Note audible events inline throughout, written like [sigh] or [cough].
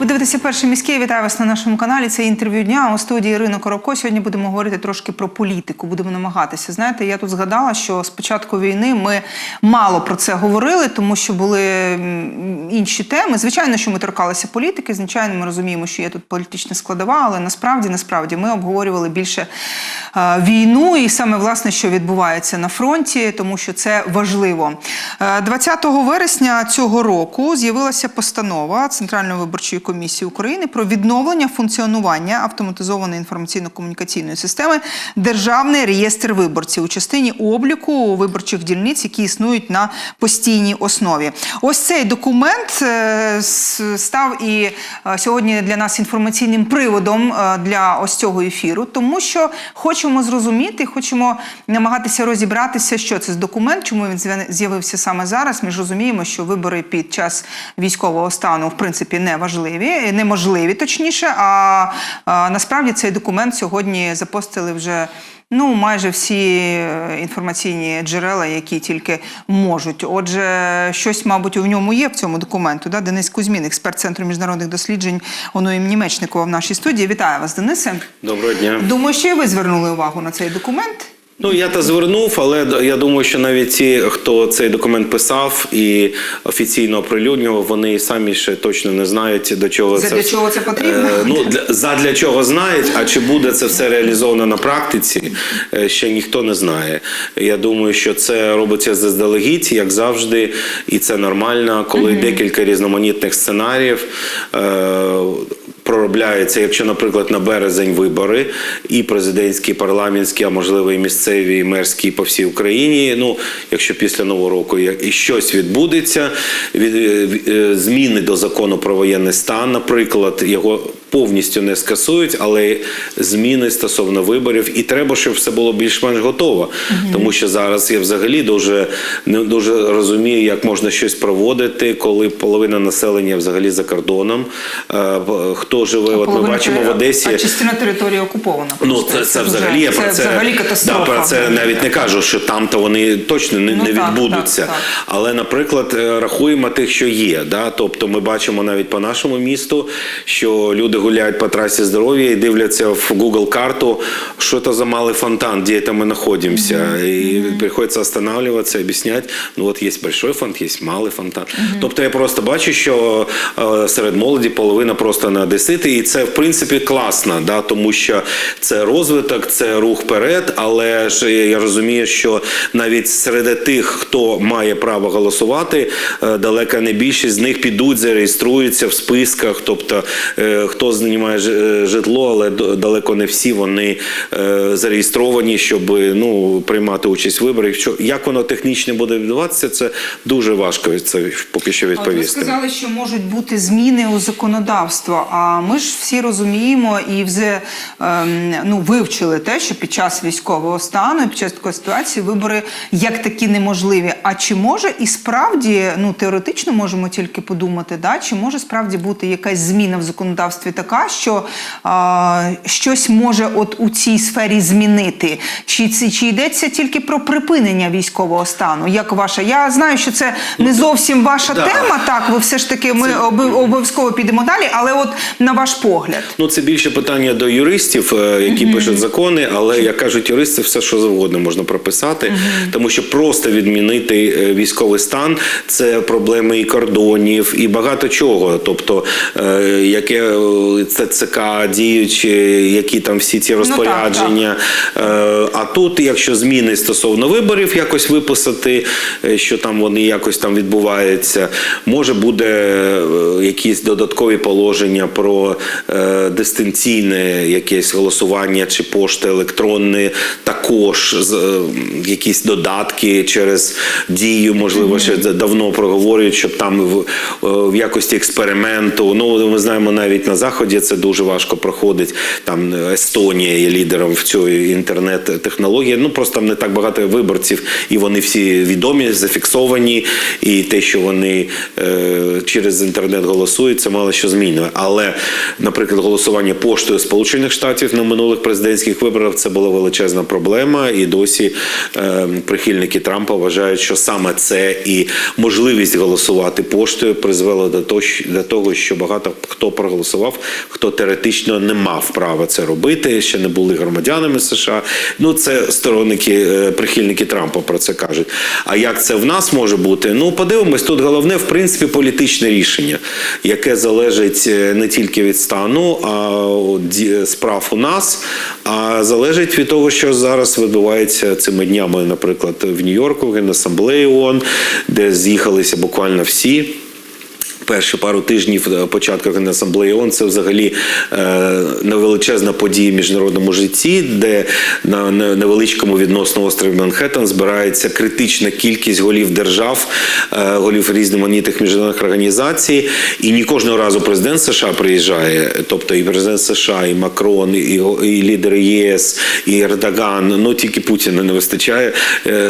Ви дивитеся перший міський. Вітаю вас на нашому каналі. Це інтерв'ю дня у студії Ірина Коробко. Сьогодні будемо говорити трошки про політику. Будемо намагатися. Знаєте, я тут згадала, що з початку війни ми мало про це говорили, тому що були інші теми. Звичайно, що ми торкалися політики. Звичайно, ми розуміємо, що є тут політична складова, але насправді, насправді, ми обговорювали більше е, війну і саме власне, що відбувається на фронті, тому що це важливо. Е, 20 вересня цього року з'явилася постанова Центральної виборчої комісії України про відновлення функціонування автоматизованої інформаційно-комунікаційної системи Державний реєстр виборців у частині обліку виборчих дільниць, які існують на постійній основі. Ось цей документ е, став і е, сьогодні для нас інформаційним приводом е, для ось цього ефіру, тому що хочемо зрозуміти, хочемо намагатися розібратися, що це за документ, чому він з'явився саме зараз. Ми ж розуміємо, що вибори під час військового стану в принципі не важливі, неможливі, точніше. А, а насправді цей документ сьогодні запостили вже. Ну, майже всі е, інформаційні джерела, які тільки можуть. Отже, щось, мабуть, у ньому є в цьому документу. Да? Денис Кузьмін, експерт Центру міжнародних досліджень ОНУ імені Мечникова в нашій студії. Вітаю вас, Денисе. Доброго дня. Думаю, що і ви звернули увагу на цей документ. Ну я та звернув, але я думаю, що навіть ті, хто цей документ писав і офіційно оприлюднював, вони самі ще точно не знають до чого Задля це чого це потрібно? Е, ну для чого знають, а чи буде це все реалізовано на практиці, е, ще ніхто не знає. Я думаю, що це робиться заздалегідь, як завжди, і це нормально, коли декілька різноманітних сценаріїв. Е, Проробляється, якщо, наприклад, на березень вибори, і президентські, і парламентські, а можливо, і місцеві, і мерські по всій Україні. Ну, якщо після нового року і щось відбудеться, від, е, е, зміни до закону про воєнний стан, наприклад, його повністю не скасують, але зміни стосовно виборів, і треба, щоб все було більш-менш готово. Тому що зараз я взагалі дуже не дуже розумію, як можна щось проводити, коли половина населення взагалі за кордоном. Е, Хто живе, от ми бачимо в Одесі. А частина території окупована. Ну, це, це взагалі я про це взагалі катастрофа. Да, про це навіть не кажу, що там то вони точно не, Ну, не так, відбудуться. так, так. Але, наприклад, е, рахуємо тих, що є. Да? Тобто ми бачимо навіть по нашому місту, що люди гуляють по трасі здоров'я і дивляться в Google карту, що це за малий фонтан, де це ми знаходимося. І приходиться останавливатися, об'ясняти. Ну от є большой фонтан, є малий фонтан. Тобто я просто бачу, що е, серед молоді половина просто не одесити, і це в принципі класно, да? тому що це розвиток, це рух вперед, але ж я розумію, що навіть серед тих, хто має право голосувати, е, далеко не більшість з них підуть, зареєструються в списках. Тобто, е, хто знімає е, житло, але далеко не всі вони е, зареєстровані, щоб ну, приймати участь в виборах. Що як воно технічно буде відбуватися, це дуже важко це поки що От ви відповісти. сказали, що можуть бути зміни у законодавство. А ми ж всі розуміємо і вже ем, ну, вивчили те, що під час військового стану під час такої ситуації вибори як такі неможливі. А чи може і справді, ну теоретично можемо тільки подумати, да, чи може справді бути якась зміна в законодавстві така, що а, щось може от у цій сфері змінити? Чи, це- чи йдеться тільки про припинення військового стану? Як ваша? Я знаю, що це не зовсім ваша да. тема. Так, ви все ж таки ми оби- обов'язково підемо далі, але от на ваш погляд. Ну, це більше питання до юристів, е, які пишуть закони, але як кажуть юристи, все що завгодно можна прописати, тому що просто відмінити е, військовий стан це проблеми і кордонів, і багато чого. Тобто, е, яке ЦЦК діючі, які там всі ці розпорядження. Е, А тут, якщо зміни стосовно виборів якось виписати, е, що там вони якось там відбуваються, може буде е, якісь додаткові положення про дистанційне якесь голосування чи пошти електронні, також якісь додатки через дію, можливо, ще давно проговорюють, щоб там в, в якості експерименту. Ну, ми знаємо навіть на заході. Заході це дуже важко проходить. Там Естонія є лідером в цій інтернет-технології. Ну просто там не так багато виборців, і вони всі відомі, зафіксовані. І те, що вони е, через інтернет голосують, це мало що змінює. Але, наприклад, голосування поштою Сполучених Штатів на минулих президентських виборах це була величезна проблема, і досі е, прихильники Трампа вважають, що саме це і можливість голосувати поштою призвело до того, що- багато хто проголосував, хто теоретично не мав права це робити, ще не були громадянами США. Ну це сторонники, е, прихильники Трампа про це кажуть. А як це в нас може бути? Ну подивимось, тут головне в принципі політичне рішення, яке залежить е, не тільки від стану а справ у нас, а залежить від того, що зараз відбувається цими днями, наприклад, в Нью-Йорку, в Генасамблеї ООН, де з'їхалися буквально всі. Перші пару тижнів е, початку Генасамблеї ООН це взагалі е, невеличезна подія в міжнародному житті, де на невеличкому відносно острові Манхеттен збирається критична кількість голів держав, е, голів різноманітних міжнародних організацій. І не кожного разу президент США приїжджає, тобто і президент США, і Макрон, і, і лідери ЄС, і Ердоган. Ну тільки Путіна не вистачає.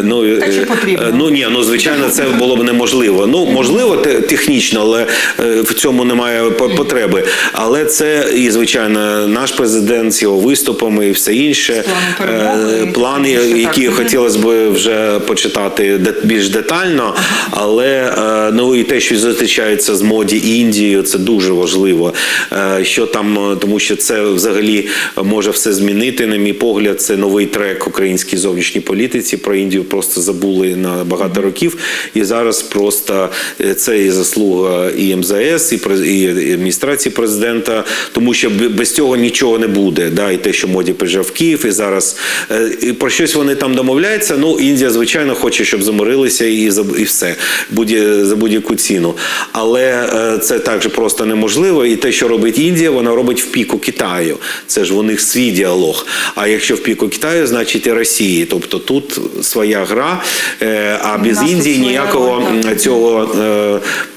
Ну, Та чи е, потрібно? ну ні, ну звичайно, це було б неможливо. Ну можливо, те- технічно, але в цьому немає потреби. Але це і звичайно наш президент з його виступами і все інше. Е, Плани, які хотілося б вже почитати більш детально. Але е, ну і те, що зустрічається з моді Індією, це дуже важливо. Е, Що там, е, тому що це взагалі може все змінити. На мій погляд, це новий трек українській зовнішній політиці. Про Індію просто забули на багато років. І зараз просто е, це і заслуга і МЗС, і і адміністрації президента, тому що без цього нічого не буде. Да, і те, що моді приїжджав в Київ, і зараз е, і про щось вони там домовляються. Ну, Індія, звичайно, хоче, щоб заморилися і за і все будь за будь-яку ціну. Але е, це так же просто неможливо. І те, що робить Індія, вона робить в піку Китаю. Це ж у них свій діалог. А якщо в піку Китаю, значить і Росії. Тобто тут своя гра, е, а без Індії ніякого цього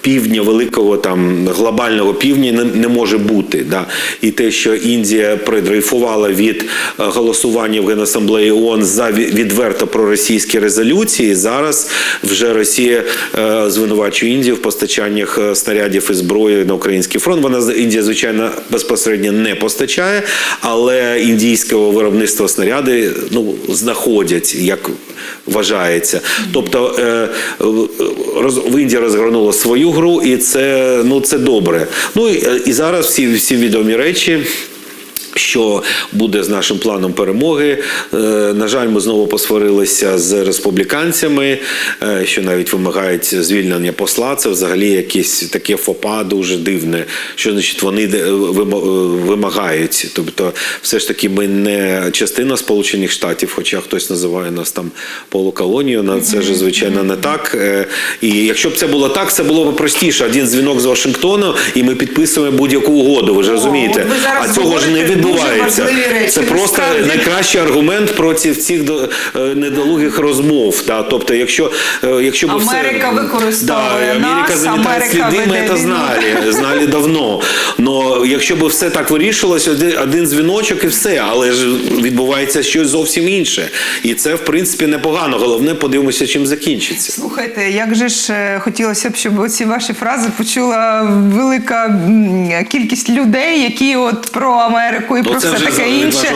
півдня, великого там глобального півдня не, не може бути. Да. І те, що Індія придрейфувала від е, голосування в Генасамблеї ООН за ві- відверто проросійські резолюції, зараз вже Росія е, звинувачує Індію в постачаннях е, снарядів і зброї на український фронт. Вона Індія, звичайно, безпосередньо не постачає, але індійського виробництва снаряди ну знаходять як вважається. Тобто е, роз, в Індії розгорнула свою гру, і це ну це добре. Ну е, і зараз всі, всі відомі речі. Що буде з нашим планом перемоги? Е, На жаль, ми знову посварилися з республіканцями, е, що навіть вимагають звільнення посла. Це взагалі якесь таке фопа дуже дивне. Що значить вони е, вимагають? Тобто, все ж таки, ми не частина Сполучених Штатів, хоча хтось називає нас там полуколонією. Це ж звичайно не так. І якщо б це було так, це було б простіше. Один дзвінок з Вашингтону, і ми підписуємо будь-яку угоду. Ви ж розумієте? А цього ж не дуже відбувається. Це просто найкращий аргумент проти цих е, недолугих розмов. Да? Тобто, якщо, е, якщо б Америка все... використовує да, Америка замітає сліди, ми це знали, знали давно. Но якщо б все так вирішилось, один, один дзвіночок і все, але ж відбувається щось зовсім інше. І це, в принципі, непогано. Головне, подивимося, чим закінчиться. Слухайте, як же ж е, хотілося б, щоб ці ваші фрази почула велика кількість людей, які от про Америку і Ну, про все таке інше,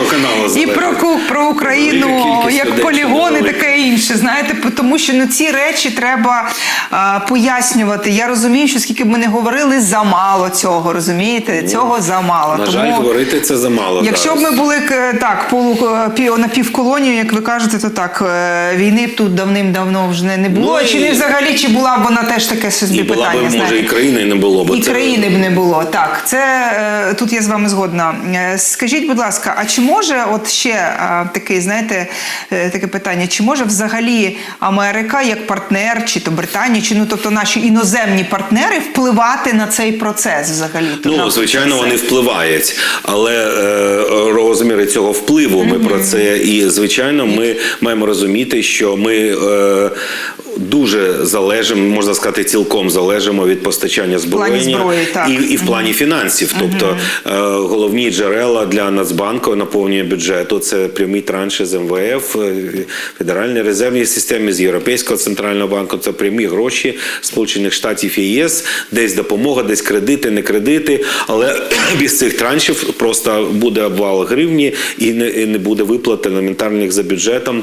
і про про Україну як людей, полігон і таке інше. Знаєте, тому що ну ці речі треба а, пояснювати. Я розумію, що скільки б ми не говорили, замало цього. Розумієте, цього замало. На тому жаль, говорити це замало. Якщо б ми були так, полу пів- напівколонією, як ви кажете, то так е, війни б тут давним-давно вже не- не було. Ну, Чи і- не взагалі, чи була б вона теж таке собі і була питання? б, може, і країни не було б. І Це- країни б не було. Так, це е, тут я з вами згодна. Скажіть, будь ласка, а чи може от ще е, такий, знаєте, е, таке питання: чи може взагалі Америка як партнер, чи то Британія, чи ну тобто наші іноземні партнери впливати на цей процес взагалі? Ну, звичайно, вони впливають, але е, розміри цього впливу ми про це і звичайно, ми маємо розуміти, що ми е, дуже залежимо, можна сказати, цілком залежимо від постачання зброєння зброї, так. і, і в плані фінансів. Тобто е, головні джерела для Нацбанку наповнення бюджету це прямі транші з МВФ, е, Федеральної резервній системи з Європейського центрального банку. Це прямі гроші Сполучених Штатів і ЄС, десь допомога, десь кредити, не кредити. Але [clears throat] без цих траншів просто буде обвал гривні і не, і не буде виплат елементарних за бюджетом.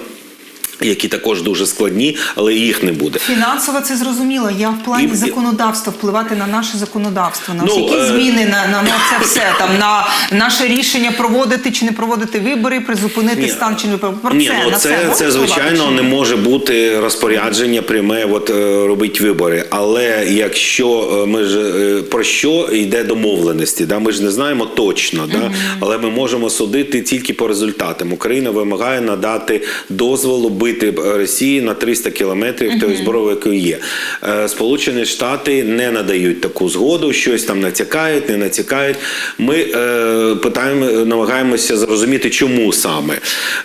Які також дуже складні, але їх не буде. Фінансово це зрозуміло. Я в плані І- законодавства впливати на наше законодавство, на Ну, які е, зміни на, на, на це все там на наше рішення проводити чи не проводити вибори, призупинити Ні. стан чи не про Ні, це ну на це, це, це, звичайно не може бути розпорядження пряме, от е, робить вибори. Але якщо е, ми ж е, про що йде домовленості, да ми ж не знаємо точно, да але ми можемо судити тільки по результатам. Україна вимагає надати дозволу бити Росії на 300 кілометрів тої зброї, якої є. Е, Сполучені Штати не надають таку згоду, щось там натякають, не натякають. Ми е, питаємо, намагаємося зрозуміти, чому саме.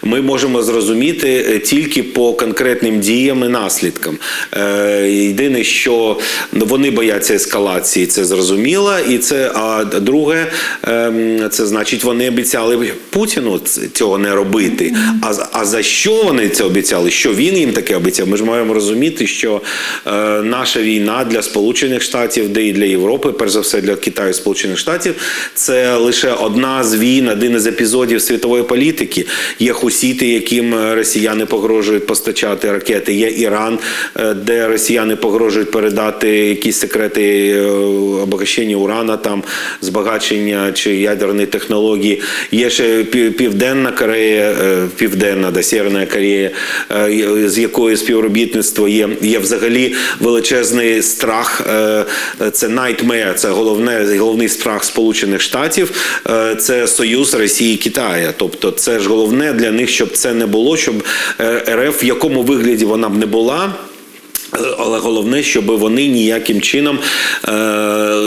Ми можемо зрозуміти е, тільки по конкретним діям і наслідкам. Е, єдине, що вони бояться ескалації, це зрозуміло. І це а друге, ем, це значить, вони обіцяли Путіну цього не робити. А, а за що вони це обіцяли? Що він їм таке обіцяв? Ми ж маємо розуміти, що е, наша війна для Сполучених Штатів, де і для Європи, перш за все для Китаю і Сполучених Штатів, це лише одна з війн, один із епізодів світової політики. Є хусіти, яким е, росіяни погрожують постачати ракети. Є Іран, е, де росіяни погрожують передати якісь секрети е, обогащення урана, там збагачення чи ядерної технології. Є ще Південна Корея, Південна да, Сєвєрна Корея, з якою співробітництво є. Є взагалі величезний страх. е, Це nightmare, це головне, головний страх Сполучених Штатів. е, Це союз Росії і Китаю. Тобто, це ж головне для них, щоб це не було, щоб е, РФ в якому вигляді вона б не була. Е, Але головне, щоб вони ніяким чином е,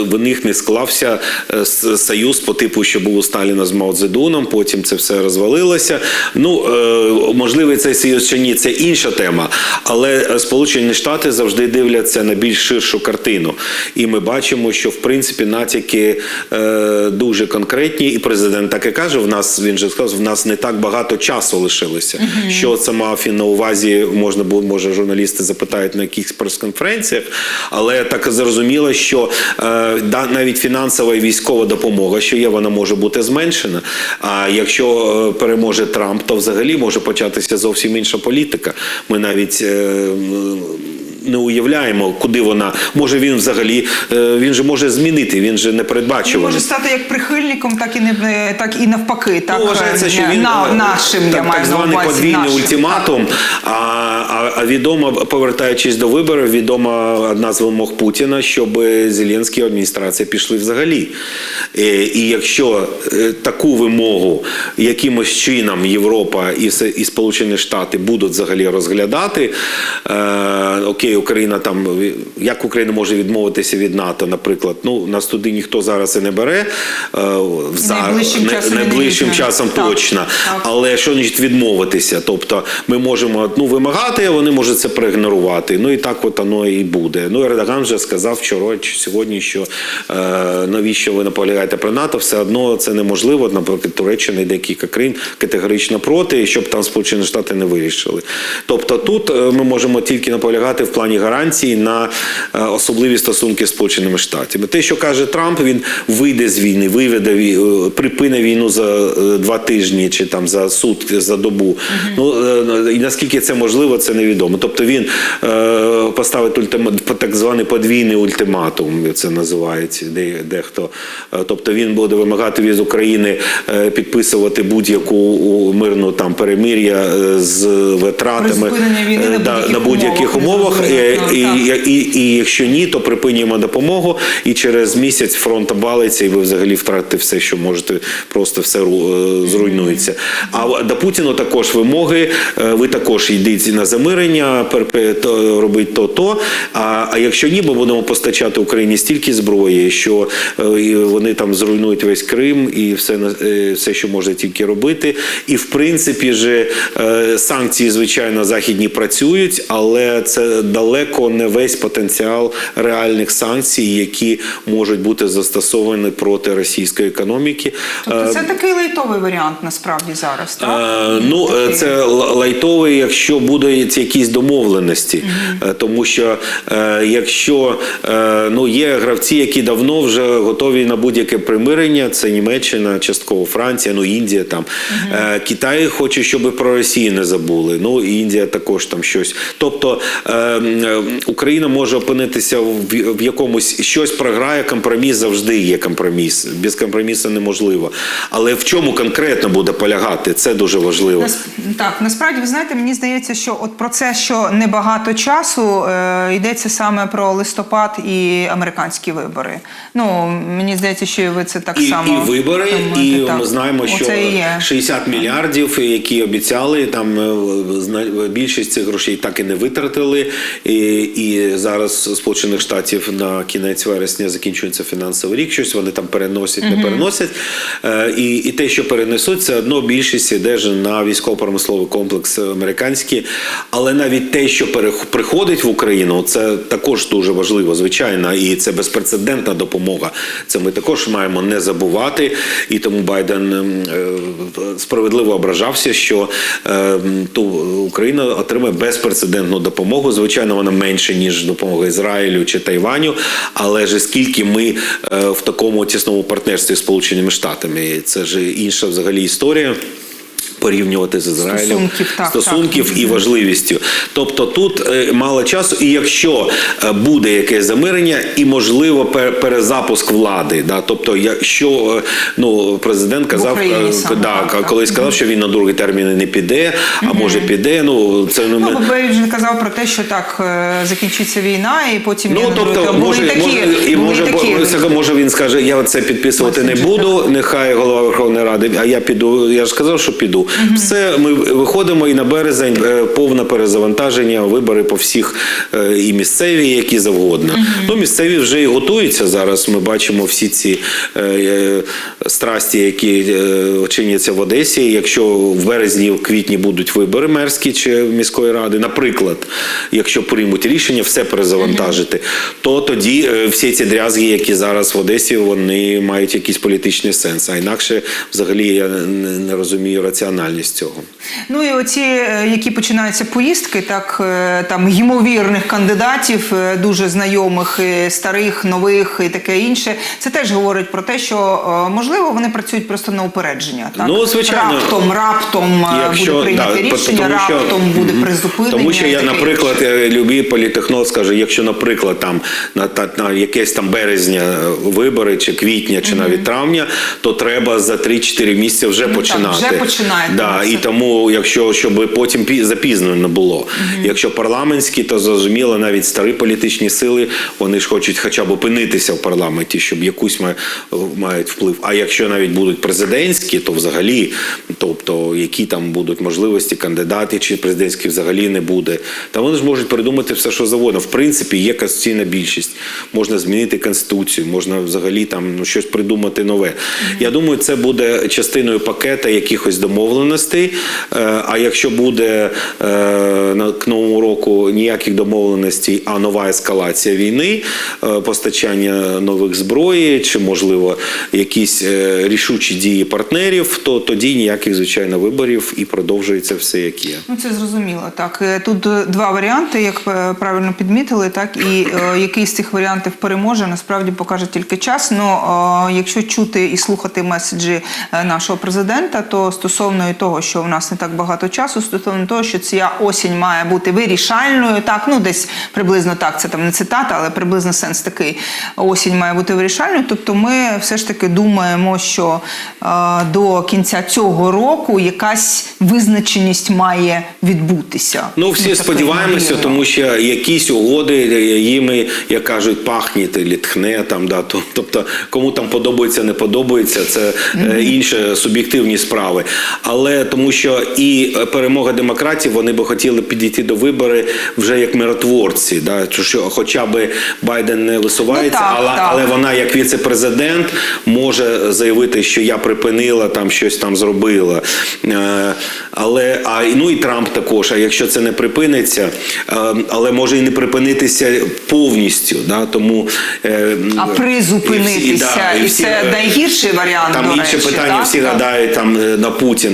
в них не склався е, союз по типу, що був у Сталіна з Маодзедуном, потім це все розвалилося. Ну е, можливий цей союз чи ні, це інша тема. Але Сполучені Штати завжди дивляться на більш ширшу картину. І ми бачимо, що в принципі натяки е, дуже конкретні, і президент так і каже: в нас він же сказав, в нас не так багато часу лишилося. Що це мав він на увазі? Можна було, може, журналісти запитають на якихось прес-конференціях, але так зрозуміло, що е, навіть фінансова і військова допомога, що є, вона може бути зменшена. А якщо е, переможе Трамп, то взагалі може початися зовсім інша політика. Ми навіть. Е, не уявляємо, куди вона може. Він взагалі він же може змінити. Він же не Він може стати як прихильником, так і не так і навпаки. Так вважається, що він на, нашим я так, маю так званий подвійний нашим, ультиматум. А, а, а відомо, повертаючись до виборів, відома одна з вимог Путіна, щоб Зеленський і адміністрація пішли взагалі. Е, І якщо е, таку вимогу якимось чином Європа і, і Сполучені Штати будуть взагалі розглядати, е, окей, Україна там як Україна може відмовитися від НАТО, наприклад, ну нас туди ніхто зараз і не бере. е, в за- Найближчим не- часом найближчим часом точно. так. Але що значить відмовитися? Тобто ми можемо ну, вимагати, вони можуть це проігнорувати. Ну і так от воно і буде. Ну Ердоган вже сказав вчора чи сьогодні, що е, навіщо ви наполягаєте про НАТО? Все одно це неможливо. Наприклад, Туреччина і декілька країн категорично проти, щоб там Сполучені Штати не вирішили. Тобто тут е, ми можемо тільки наполягати в плані гарантій на е, особливі стосунки з Сполученими Штатами. Те, що каже Трамп, він вийде з війни, виведе е, припине війну за два тижні чи там за сутки, за добу. Ну е, і наскільки це можливо, це це невідомо. Тобто він е, поставить ультимат, так званий подвійний ультиматум, це називається де, дехто. Е, Тобто він буде вимагати від України е, підписувати будь-яку мирну там перемир'я е, з витратами війни на да, на будь-яких умовах, І, і, і, і якщо ні, то припинюємо допомогу, і через місяць фронт обвалиться, і ви взагалі втратите все, що можете, просто все зруйнується. А до Путіна також вимоги. Ви також йдіть на замирення, перпе- то- робіть то, то. А, а якщо ні, ми будемо постачати Україні стільки зброї, що е, вони там зруйнують весь Крим і все, е, все, що можна тільки робити. І в принципі же е, санкції, звичайно, західні працюють, але це далеко не весь потенціал реальних санкцій, які можуть бути застосовані проти російської економіки. Тобто це такий лейтовий варіант насправді зараз, так? Ну, це лайтовий, якщо будуть якісь домовленості. Е, Тому що е, якщо е, ну, є гравці, які давно вже готові на будь-яке примирення, це Німеччина, частково Франція, ну Індія там. Е, Китай хоче, щоб про Росію не забули. Ну, Індія також там щось. Тобто Україна може опинитися в, в якомусь щось програє, компроміс завжди є компроміс. Без компромісу неможливо. Але в чому конкретно буде полягати, це дуже важливо. Нас- Так, насправді ви знаєте, мені здається, що от про це, що небагато часу е, йдеться саме про листопад і американські вибори. Ну мені здається, що ви це так І, само і вибори, думаєте, і так. ми знаємо, що Оце 60 мільярдів, які обіцяли, там е, більшість цих грошей так і не витратили. І, і зараз Сполучених Штатів на кінець вересня закінчується фінансовий рік. Щось вони там переносять, не переносять. Е, І, і те, що перенесуть, це одно більшість іде ж на військово-промисловий комплекс американський. Але навіть те, що приходить в Україну, це також дуже важливо, звичайно, і це безпрецедентна допомога. Це ми також маємо не забувати. І тому Байден ем, е, справедливо ображався, що е, ту Україна отримає безпрецедентну допомогу. Звичайно, вона менше ніж допомога Ізраїлю чи Тайваню, але ж скільки ми е, в такому тісному партнерстві з Сполученими Штатами, це ж інша взагалі історія. Порівнювати з Ізраїлем Стосунків, так, стосунків так. і важливістю. Тобто тут е, мало часу, і якщо е, буде якесь замирення, і можливо пер- перезапуск влади. Да? Тобто, якщо е, ну президент казав, Україні саме, да, так, так. колись сказав, що він на другий термін не піде, а може піде. Ну це ну, Ну, він казав про те, що так закінчиться війна, і потім Ну, я тобто, буду. може, такі, може, і може, такі. бо- може він скаже, я це підписувати не Меседжі, буду, нехай голова Верховної Ради, а я піду, я ж сказав, що піду. Все, ми виходимо і на березень е, повне перезавантаження, вибори по всіх е, і місцеві, які завгодно. Ну, місцеві вже і готуються зараз. Ми бачимо всі ці е, страсті, які чиняться в Одесі. Якщо в березні, в квітні будуть вибори мерські чи міської ради, наприклад, якщо приймуть рішення все перезавантажити, то тоді всі ці дрязги, які зараз в Одесі, вони мають якийсь політичний сенс. А інакше, взагалі, я не, розумію раціональність цього. Ну і оці, е, які починаються поїздки, так е, там ймовірних кандидатів, е, дуже знайомих, старих, нових і таке інше. Це теж говорить про те, що можливо вони працюють просто на упередження. Так Ну, звичайно. раптом, раптом е, буде прийняти да, рішення, тому що- раптом буде призупинення. Тому що я, наприклад, інше. любий політехнолог скаже, якщо, наприклад, там на, та- на якесь там березня вибори, чи квітня, чи навіть травня, то треба за 3-4 місяці вже так, починати. вже починаєте, Да, і тому, якщо щоб потім запізно не було. Якщо парламентські, то зрозуміло, навіть старі політичні сили вони ж хочуть хоча б опинитися в парламенті, щоб якусь ма- мають вплив. А якщо навіть будуть президентські, то взагалі, тобто які там будуть можливості кандидатів, чи президентські взагалі не буде. Та вони ж можуть придумати все, що завгодно. В принципі, є конституційна більшість. Можна змінити конституцію, можна взагалі там ну, щось придумати нове. Я думаю, це буде частиною пакета якихось домовленостей. Е, А якщо буде е, к новому року ніяких домовленостей, а нова ескалація війни, е, постачання нових зброї, чи можливо якісь рішучі дії партнерів, то тоді ніяких звичайно виборів і продовжується все як є. Ну, це зрозуміло. Так тут два варіанти, як правильно підмітили, так і який з цих варіантів переможе, насправді покаже тільки час. Ну якщо чути і слухати меседжі нашого президента, то стосовно стосовно і того, що у нас не так багато часу, стосовно того, що ця осінь має бути вирішальною. Так, ну десь приблизно так, це там не цитата, але приблизно сенс такий. Осінь має бути вирішальною. Тобто, ми все ж таки думаємо, що е, до кінця цього року якась визначеність має відбутися. Ну, всі Ми сподіваємося, тому що якісь угоди їми, як кажуть, пахніт, літхне там, да, тобто кому там подобається, не подобається, це е, інші суб'єктивні справи. Але тому що і перемога демократів, вони би хотіли підійти до вибори вже як миротворці, да, що хоча б Байден не висувається, Ну, так, але, так. але вона як віце-президент може заявити, що я припинила там щось там зробила. Е, Але а ну і Трамп також. А якщо це не припиниться, е, але може і не припинитися повністю. Да? Тому е, А призупинитися, і всі- да, і, всі, це е, найгірший варіант. там до інше речі, питання. так? Всі гадають там е, на Путіна.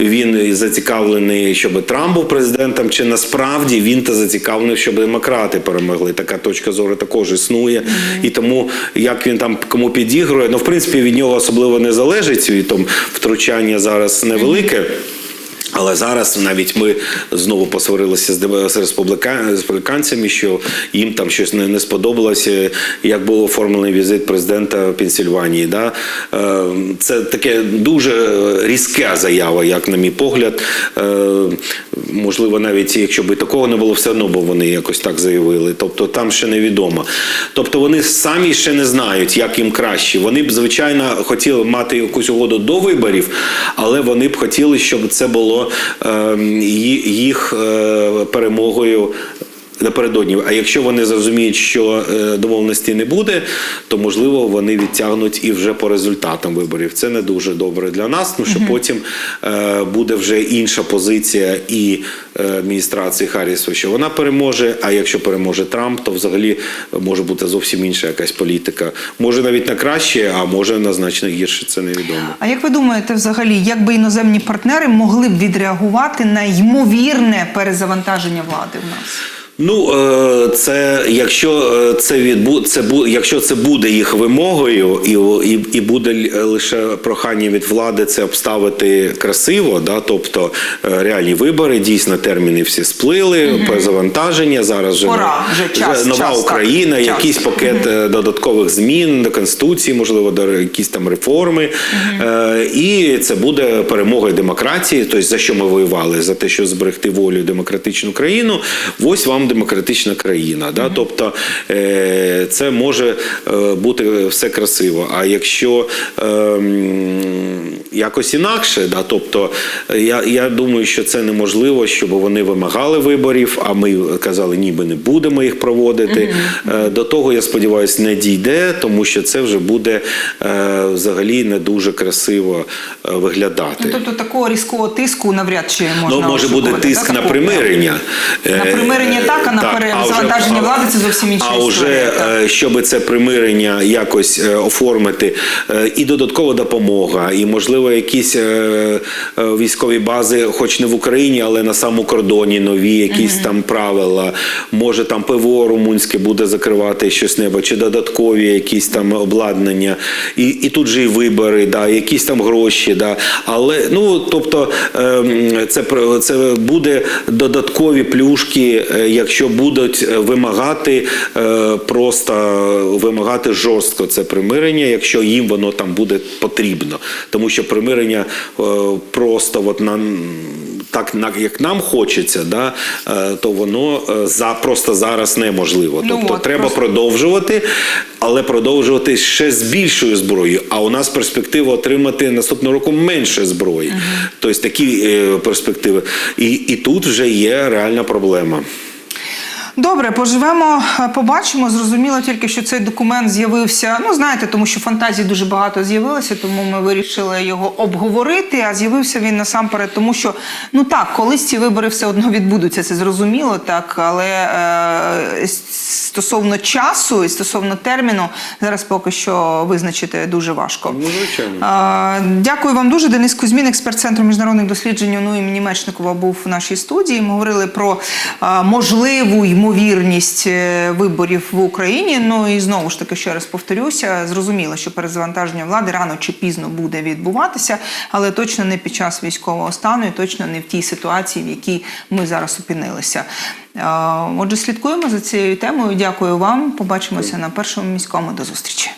Він зацікавлений, щоб Трамп був президентом, чи насправді він та зацікавлений, щоб демократи перемогли. Така точка зору також існує. І тому як він там кому підігрує, ну в принципі від нього особливо не залежить. І там втручання зараз невелике. Але зараз навіть ми знову посварилися з республіканцями, що їм там щось не, не сподобалося, як був оформлений візит президента Пенсільванії. Да? Е, Це таке дуже різке заява, як на мій погляд. Е, Можливо, навіть якщо би такого не було, все одно бо вони якось так заявили. Тобто там ще невідомо. Тобто вони самі ще не знають, як їм краще. Вони б, звичайно, хотіли мати якусь угоду до виборів, але вони б хотіли, щоб це було е, їх е, перемогою. Напередодні, а якщо вони зрозуміють, що е, домовленості не буде, то можливо вони відтягнуть і вже по результатам виборів. Це не дуже добре для нас, тому що потім е, буде вже інша позиція і е, адміністрації Харріса, що вона переможе. А якщо переможе Трамп, то взагалі може бути зовсім інша якась політика. Може навіть на краще, а може на значно гірше. Це невідомо. А як ви думаєте, взагалі, як би іноземні партнери могли б відреагувати на ймовірне перезавантаження влади в нас? Ну, е, це якщо е, це відбу, це бу, якщо це буде їх вимогою, і, і, і буде лише прохання від влади це обставити красиво, да, тобто е, реальні вибори, дійсно терміни всі сплили, перезавантаження. Зараз вже, Пора, вже час, нова час, так, Україна, час. якийсь пакет е, додаткових змін до конституції, можливо, до якісь там реформи. Е, І це буде перемогою демократії. Тобто за що ми воювали? За те, що зберегти волю демократичну країну. Ось вам демократична країна. Да? Тобто е, це може е, бути все красиво. А якщо е, якось інакше, да? тобто я, я думаю, що це неможливо, щоб вони вимагали виборів, а ми казали, ні, ми не будемо їх проводити. Е, До того, я сподіваюся, не дійде, тому що це вже буде е, взагалі не дуже красиво виглядати. Ну, тобто такого різкого тиску навряд чи можна Ну, може бути тиск так, на примирення. На примирення так, а на так, влади це зовсім інша А історія, вже, е, щоб це примирення якось е, оформити, е, і додаткова допомога, і, можливо, якісь військові бази, хоч не в Україні, але на самому кордоні нові, якісь там правила. Може, там ПВО румунське буде закривати щось небо, чи додаткові якісь там обладнання. І, і тут же і вибори, да, якісь там гроші. Да. Але, ну, тобто, ем, це, це буде додаткові плюшки, е, якщо будуть е, вимагати е, просто вимагати жорстко це примирення, якщо їм воно там буде потрібно. Тому що примирення е, просто от на. Так, як нам хочеться, да, то воно за просто зараз неможливо. Ну, тобто от треба просто- продовжувати, але продовжувати ще з більшою зброєю. А у нас перспектива отримати наступного року менше зброї. Тобто такі перспективи. І, і тут вже є реальна проблема. Добре, поживемо, е, побачимо. Зрозуміло тільки, що цей документ з'явився. Ну, знаєте, тому що фантазій дуже багато з'явилося, тому ми вирішили його обговорити. А з'явився він насамперед, тому що ну так, колись ці вибори все одно відбудуться, це зрозуміло, так. Але е, стосовно часу і стосовно терміну, зараз поки що визначити дуже важко. Ну, звичайно. Е, Дякую вам дуже. Денис Кузьмін, експерт центру міжнародних досліджень УНУ імені Мечникова, був в нашій студії. Ми говорили про е, можливу ймовірність е, виборів в Україні. Ну і знову ж таки, ще раз повторюся, зрозуміло, що перезавантаження влади рано чи пізно буде відбуватися, але точно не під час військового стану і точно не в тій ситуації, в якій ми зараз опинилися. Е, Отже, слідкуємо за цією темою. Дякую вам. Побачимося на першому міському. До зустрічі.